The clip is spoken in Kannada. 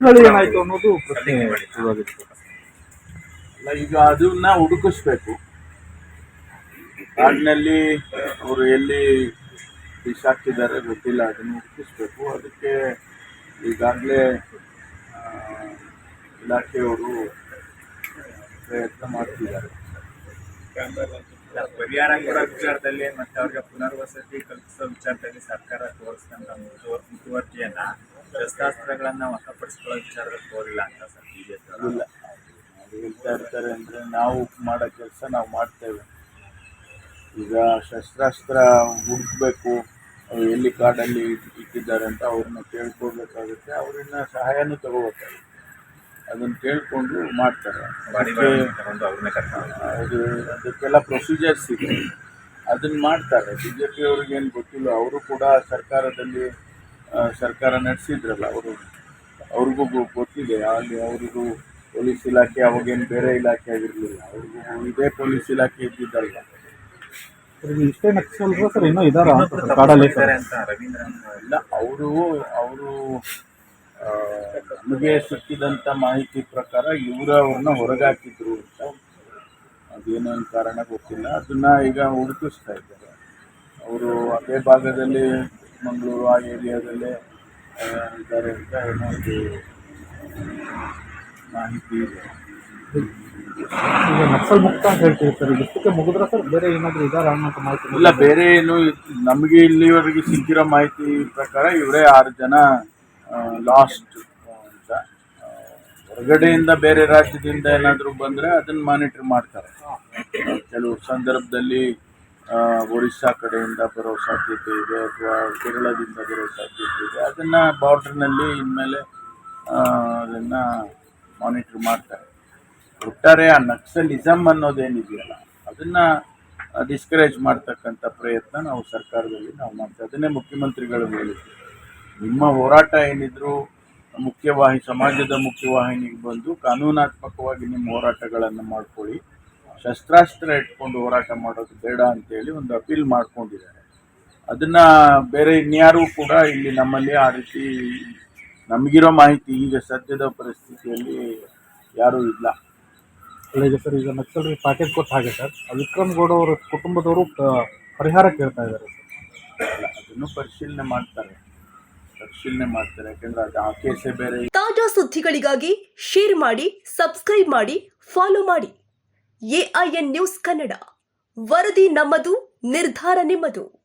ಏನಾಯ್ತು ಅನ್ನೋದು ಪ್ರಶ್ನೆ. ಶುರುವಾಗಿತ್ತು ಅಲ್ಲ ಈಗ ಅದನ್ನ ಹುಡುಕಿಸ್ಬೇಕು. ಕಾಡಿನಲ್ಲಿ ಅವರು ಎಲ್ಲಿ ಬಿಸಾಕಿದ್ದಾರೆ ಗೊತ್ತಿಲ್ಲ ಅದನ್ನು ಹುಡುಕಿಸ್ಬೇಕು. ಅದಕ್ಕೆ ಈಗಾಗಲೇ ಇಲಾಖೆಯವರು ಪ್ರಯತ್ನ ಮಾಡ್ತಿದ್ದಾರೆ. ಪರಿಹಾರ ಕೊಡೋ ವಿಚಾರದಲ್ಲಿ ಮತ್ತೆ ಅವ್ರಿಗೆ ಪುನರ್ವಸತಿ ಕಲ್ಪಿಸೋ ವಿಚಾರದಲ್ಲಿ ಸರ್ಕಾರ ಮುತುವರ್ಜಿಯನ್ನ ಶಸ್ತ್ರಾಸ್ತ್ರಗಳನ್ನ ವಶಪಡಿಸ್ಕೊಳ್ಳೋ ವಿಚಾರದಲ್ಲಿ ತೋರಿಲ್ಲ ಅಂತ ಸರ್ ಬಿಜೆಪಿ ಇಲ್ಲ. ಹೇಳ್ತಾ ಇರ್ತಾರೆ ಅಂದರೆ ನಾವು ಮಾಡೋ ಕೆಲಸ ನಾವು ಮಾಡ್ತೇವೆ. ಈಗ ಶಸ್ತ್ರಾಸ್ತ್ರ ಹುಡುಕ್ಬೇಕು ಎಲ್ಲಿ ಕಾಡಲ್ಲಿ ಇಟ್- ಇಟ್ಟಿದ್ದಾರೆ ಅಂತ ಅವ್ರನ್ನ ಕೇಳ್ಕೊಳ್ಬೇಕಾಗುತ್ತೆ ಅವ್ರನ್ನ ಸಹಾಯನೂ ತಗೋಬೇಕಾಗುತ್ತೆ. ಅದನ್ನು ಕೇಳಿಕೊಂಡು ಮಾಡ್ತಾರೆ. ಅದು ಅದಕ್ಕೆಲ್ಲ ಪ್ರೊಸೀಜರ್ಸ್ ಇದೆ. ಅದನ್ನ ಮಾಡ್ತಾರೆ. ಬಿ ಜೆ ಪಿ ಅವ್ರಿಗೇನು ಗೊತ್ತಿಲ್ಲ ಅವರು ಕೂಡ ಸರ್ಕಾರದಲ್ಲಿ ಸರ್ಕಾರ ನಡೆಸಿದ್ರಲ್ಲ ಅವರು ಅವ್ರಿಗೂ ಗೊತ್ತಿದೆ ಅಲ್ಲಿ ಅವ್ರಿಗೂ ಪೊಲೀಸ್ ಇಲಾಖೆ ಅವಾಗೇನು ಬೇರೆ ಇಲಾಖೆ ಆಗಿರಲಿಲ್ಲ ಅವ್ರಿಗೂ ಇದೇ ಪೊಲೀಸ್ ಇಲಾಖೆ ಇದ್ದಿದ್ದಲ್ಲ. ಇಷ್ಟೇ ನಕ್ಸಲ್ರು ಸರ್? ಇನ್ನೂ ಇದಾರ? ಕಾಡಲ್ಲಿ ಸರ್. ಅಂತ ರವೀಂದ್ರ ಇಲ್ಲ ಅವರು ಅವರು ನಮಗೆ ಸಿಕ್ಕಿದಂಥ ಮಾಹಿತಿ ಪ್ರಕಾರ ಇವರು ಅವ್ರನ್ನ ಹೊರಗಾಕಿದ್ರು ಅಂತ. ಅದೇನೋ ಒಂದು ಕಾರಣ ಗೊತ್ತಿಲ್ಲ. ಅದನ್ನ ಈಗ ಹುಡುಕಿಸ್ತಾ ಇದ್ದಾರೆ. ಅವರು ಅದೇ ಭಾಗದಲ್ಲಿ ಮಂಗಳೂರು ಆ ಏರಿಯಾದಲ್ಲೇ ಇದ್ದಾರೆ ಅಂತ ಮಾಹಿತಿ ಇದೆ. ಈಗ ನಕ್ಸಲ್ ಮುಕ್ತ ಅಂತ ಹೇಳ್ತೀವಿ ಸರ್ ಇದಕ್ಕೆ ಮುಗಿದ್ರ ಸರ್? ಬೇರೆ ಏನಾದರೂ ಇದಾರ ಅನ್ನೋ ಮಾಹಿತಿ ಇಲ್ಲ ಬೇರೆ ಏನು ನಮಗೆ ಇಲ್ಲಿವರೆಗೆ ಸಿಕ್ಕಿರೋ ಮಾಹಿತಿ ಪ್ರಕಾರ ಇವರೇ ಆರು ಜನ ಲಾಸ್ಟ್ ಅಂತ. ಹೊರಗಡೆಯಿಂದ ಬೇರೆ ರಾಜ್ಯದಿಂದ ಏನಾದರೂ ಬಂದರೆ ಅದನ್ನು ಮಾನಿಟರ್ ಮಾಡ್ತಾರೆ. ಕೆಲವು ಸಂದರ್ಭದಲ್ಲಿ ಒರಿಸ್ಸಾ ಕಡೆಯಿಂದ ಬರೋ ಸಾಧ್ಯತೆ ಇದೆ ಅಥವಾ ಕೇರಳದಿಂದ ಬರೋ ಸಾಧ್ಯತೆ ಇದೆ, ಅದನ್ನು ಬಾರ್ಡ್ರ್ನಲ್ಲಿ ಇನ್ಮೇಲೆ ಅದನ್ನು ಮಾನಿಟರ್ ಮಾಡ್ತಾರೆ. ಒಟ್ಟಾರೆ ಆ ನಕ್ಸಲಿಸಮ್ ಅನ್ನೋದೇನಿದೆಯಲ್ಲ, ಅದನ್ನ ಡಿಸ್ಕರೇಜ್ ಮಾಡ್ತಕ್ಕಂಥ ಪ್ರಯತ್ನ ನಾವು ಸರ್ಕಾರದಲ್ಲಿ ನಾವು ಮಾಡ್ತೇವೆ. ಅದನ್ನೇ ಮುಖ್ಯಮಂತ್ರಿಗಳು ಹೇಳಿದ್ರು. ನಿಮ್ಮ ಹೋರಾಟ ಏನಿದ್ರು ಮುಖ್ಯವಾಹಿ, ಸಮಾಜದ ಮುಖ್ಯವಾಹಿನಿಗೆ ಬಂದು ಕಾನೂನಾತ್ಮಕವಾಗಿ ನಿಮ್ಮ ಹೋರಾಟಗಳನ್ನು ಮಾಡ್ಕೊಳ್ಳಿ. ಶಸ್ತ್ರಾಸ್ತ್ರ ಇಟ್ಕೊಂಡು ಹೋರಾಟ ಮಾಡೋದು ಬೇಡ ಅಂತೇಳಿ ಒಂದು ಅಪೀಲ್ ಮಾಡ್ಕೊಂಡಿದ್ದಾರೆ. ಅದನ್ನ ಬೇರೆ ಇನ್ಯಾರೂ ಕೂಡ ಇಲ್ಲಿ ನಮ್ಮಲ್ಲಿ ಆ ರೀತಿ ನಮಗಿರೋ ಮಾಹಿತಿ ಈಗ ಸದ್ಯದ ಪರಿಸ್ಥಿತಿಯಲ್ಲಿ ಯಾರೂ ಇಲ್ಲ. ಅಲ್ಲ ಈಗ ಸರ್ ಈಗ ನಕ್ಸಲ್ರಿಗೆ ಪ್ಯಾಕೇಜ್ ಕೊಟ್ಟ ಹಾಗೆ ಸರ್. ಆ ವಿಕ್ರಮ್ ಗೌಡ ಅವರ ಕುಟುಂಬದವರು ಪರಿಹಾರ ಕೇಳ್ತಾ ಇದ್ದಾರೆ ಸರ್. ಅಲ್ಲ, ಅದನ್ನು ಪರಿಶೀಲನೆ ಮಾಡ್ತಾರೆ. ಪರಿಶೀಲನೆ ಮಾಡ್ತಾರೆ. ಯಾಕಂದ್ರೆ ಅದು ಆ ಕೇಸೇ ಬೇರೆ. ತಾಜಾ ಸುದ್ದಿಗಳಿಗಾಗಿ ಶೇರ್ ಮಾಡಿ ಸಬ್ಸ್ಕ್ರೈಬ್ ಮಾಡಿ ಫಾಲೋ ಮಾಡಿ. ಎಐಎನ್ ನ್ಯೂಸ್ ಕನ್ನಡ ವರದಿ ನಮ್ಮದು ನಿರ್ಧಾರ ನಿಮ್ಮದು.